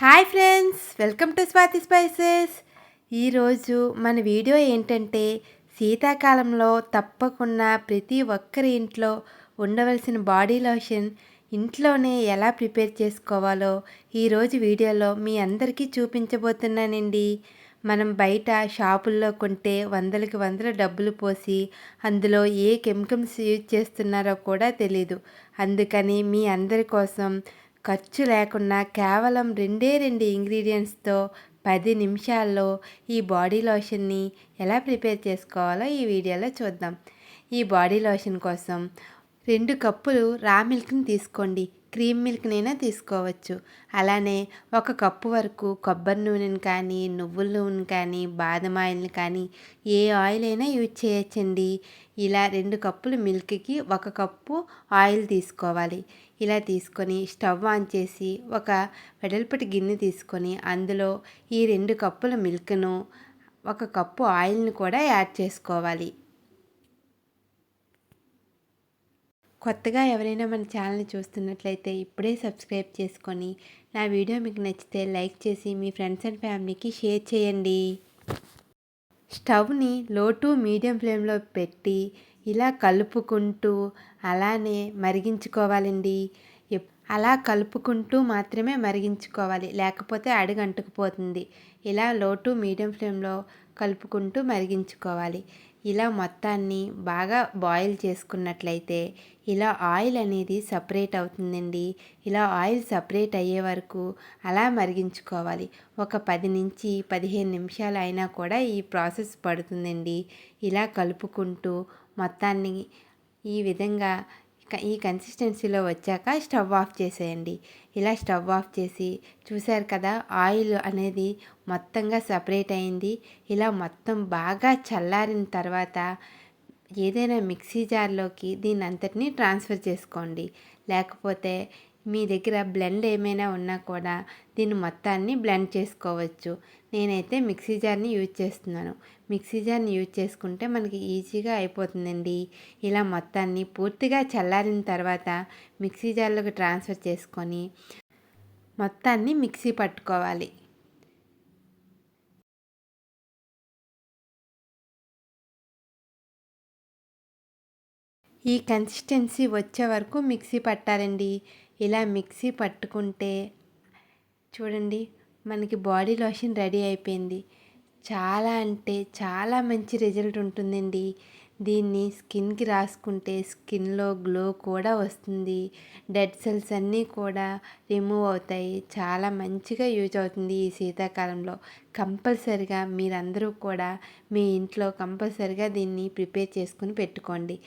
Hi friends welcome to Swathi spices. ఈరోజు మన video ఏంటంటే శీతాకాలంలో తప్పకుండా ప్రతి ఒక్కరి ఇంట్లో ఉండవలసిన బాడీ లోషన్ ఇంట్లోనే ఎలా ప్రిపేర్ చేసుకోవాలో ఈరోజు వీడియోలో మీ అందరికీ చూపించబోతున్నానండి. మనం బయట షాపుల్లో కొంటే వందలకి వందల డబ్బులు పోసి అందులో ఏ కెమికల్స్ యూజ్ చేస్తున్నారో కూడా తెలీదు. అందుకని మీ అందరి కోసం ఖర్చు లేకుండా కేవలం రెండే రెండు ఇంగ్రీడియంట్స్తో పది నిమిషాల్లో ఈ బాడీ లోషన్ని ఎలా ప్రిపేర్ చేసుకోవాలో ఈ వీడియోలో చూద్దాం. ఈ బాడీ లోషన్ కోసం రెండు కప్పులు రా మిల్క్ని తీసుకోండి. క్రీమ్ మిల్క్నైనా తీసుకోవచ్చు. అలానే ఒక కప్పు వరకు కొబ్బరి నూనెని కానీ నువ్వుల నూనె కానీ బాదం ఆయిల్ని కానీ ఏ ఆయిల్ అయినా యూజ్ చేయొచ్చండి. ఇలా రెండు కప్పులు మిల్క్కి ఒక కప్పు ఆయిల్ తీసుకోవాలి. ఇలా తీసుకొని స్టవ్ ఆన్ చేసి ఒక వెడల్పటి గిన్నె తీసుకొని అందులో ఈ రెండు కప్పుల మిల్క్ను ఒక కప్పు ఆయిల్ని కూడా యాడ్ చేసుకోవాలి. కొత్తగా ఎవరైనా మన ఛానల్ని చూస్తున్నట్లయితే ఇప్పుడే సబ్స్క్రైబ్ చేసుకొని నా వీడియో మీకు నచ్చితే లైక్ చేసి మీ ఫ్రెండ్స్ అండ్ ఫ్యామిలీకి షేర్ చేయండి. స్టవ్ని లో టు మీడియం ఫ్లేమ్లో పెట్టి ఇలా కలుపుకుంటూ అలానే మరిగించుకోవాలండి. అలా కలుపుకుంటూ మాత్రమే మరిగించుకోవాలి. లేకపోతే అడుగంటుకుపోతుంది. ఇలా లో టు మీడియం ఫ్లేమ్లో కలుపుకుంటూ మరిగించుకోవాలి. ఇలా మొత్తాన్ని బాగా బాయిల్ చేసుకున్నట్లయితే ఇలా ఆయిల్ అనేది సపరేట్ అవుతుందండి. ఇలా ఆయిల్ సపరేట్ అయ్యే వరకు అలా మరిగించుకోవాలి. ఒక పది నుంచి పదిహేను నిమిషాలు అయినా కూడా ఈ ప్రాసెస్ పడుతుందండి. ఇలా కలుపుకుంటూ మొత్తాన్ని ఈ విధంగా ఈ కన్సిస్టెన్సీలో వచ్చాక స్టవ్ ఆఫ్ చేసేయండి. ఇలా స్టవ్ ఆఫ్ చేసి చూశారు కదా ఆయిల్ అనేది మొత్తంగా సపరేట్ అయింది. ఇలా మొత్తం బాగా చల్లారిన తర్వాత ఏదైనా మిక్సీ జార్లోకి దీని అంతటినీ ట్రాన్స్ఫర్ చేసుకోండి. లేకపోతే మీ దగ్గర బ్లెండ్ ఏమైనా ఉన్నా కూడా దీన్ని మొత్తాన్ని బ్లెండ్ చేసుకోవచ్చు. నేనైతే మిక్సీ జార్ని యూజ్ చేస్తున్నాను. మిక్సీ జార్ని యూజ్ చేసుకుంటే మనకి ఈజీగా అయిపోతుందండి. ఇలా మొత్తాన్ని పూర్తిగా చల్లారిన తర్వాత మిక్సీ జార్లోకి ట్రాన్స్ఫర్ చేసుకొని మొత్తాన్ని మిక్సీ పట్టుకోవాలి. ఈ కన్సిస్టెన్సీ వచ్చే వరకు మిక్సీ పట్టాలండి. ఇలా మిక్సీ పట్టుకుంటే చూడండి మనకి బాడీ లోషన్ రెడీ అయిపోయింది. చాలా అంటే చాలా మంచి రిజల్ట్ ఉంటుందండి. దీన్ని స్కిన్కి రాసుకుంటే స్కిన్లో గ్లో కూడా వస్తుంది. డెడ్ సెల్స్ అన్నీ కూడా రిమూవ్ అవుతాయి. చాలా మంచిగా యూజ్ అవుతుంది ఈ శీతాకాలంలో. కంపల్సరిగా మీరందరూ కూడా మీ ఇంట్లో కంపల్సరిగా దీన్ని ప్రిపేర్ చేసుకుని పెట్టుకోండి.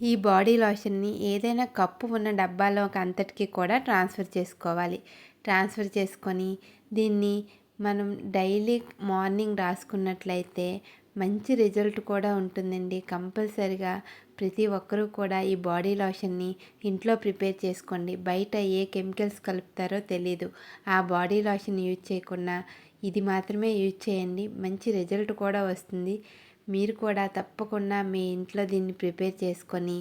ఈ బాడీ లోషన్ని ఏదైనా కప్పు ఉన్న డబ్బాలోకి అంతటికి కూడా ట్రాన్స్ఫర్ చేసుకోవాలి. ట్రాన్స్ఫర్ చేసుకొని దీన్ని మనం డైలీ మార్నింగ్ రాసుకున్నట్లయితే మంచి రిజల్ట్ కూడా ఉంటుందండి. కంపల్సరిగా ప్రతి ఒక్కరూ కూడా ఈ బాడీ లోషన్ని ఇంట్లో ప్రిపేర్ చేసుకోండి. బయట ఏ కెమికల్స్ కలుపుతారో తెలీదు. ఆ బాడీ లోషన్ యూజ్ చేయకుండా ఇది మాత్రమే యూజ్ చేయండి. మంచి రిజల్ట్ కూడా వస్తుంది. మీరు కూడా తప్పకుండా మీ ఇంట్లో దీన్ని ప్రిపేర్ చేసుకొని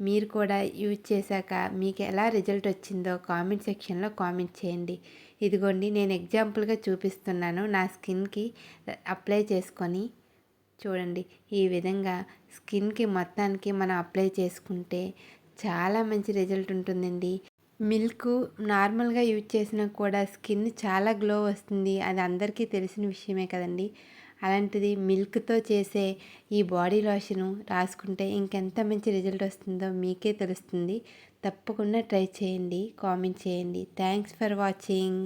మీరు కూడా యూజ్ చేశాక మీకు ఎలా రిజల్ట్ వచ్చిందో కామెంట్ సెక్షన్లో కామెంట్ చేయండి. ఇదిగోండి నేను ఎగ్జాంపుల్గా చూపిస్తున్నాను. నా స్కిన్కి అప్లై చేసుకొని చూడండి. ఈ విధంగా స్కిన్కి మొత్తానికి మనం అప్లై చేసుకుంటే చాలా మంచి రిజల్ట్ ఉంటుందండి. మిల్క్ నార్మల్గా యూజ్ చేసినా కూడా స్కిన్ చాలా గ్లో వస్తుంది. అది అందరికీ తెలిసిన విషయమే కదండి. అలాంటిది మిల్క్తో చేసే ఈ బాడీ లోషను రాసుకుంటే ఇంకెంత మంచి రిజల్ట్ వస్తుందో మీకే తెలుస్తుంది. తప్పకుండా ట్రై చేయండి కామెంట్ చేయండి. Thanks for watching.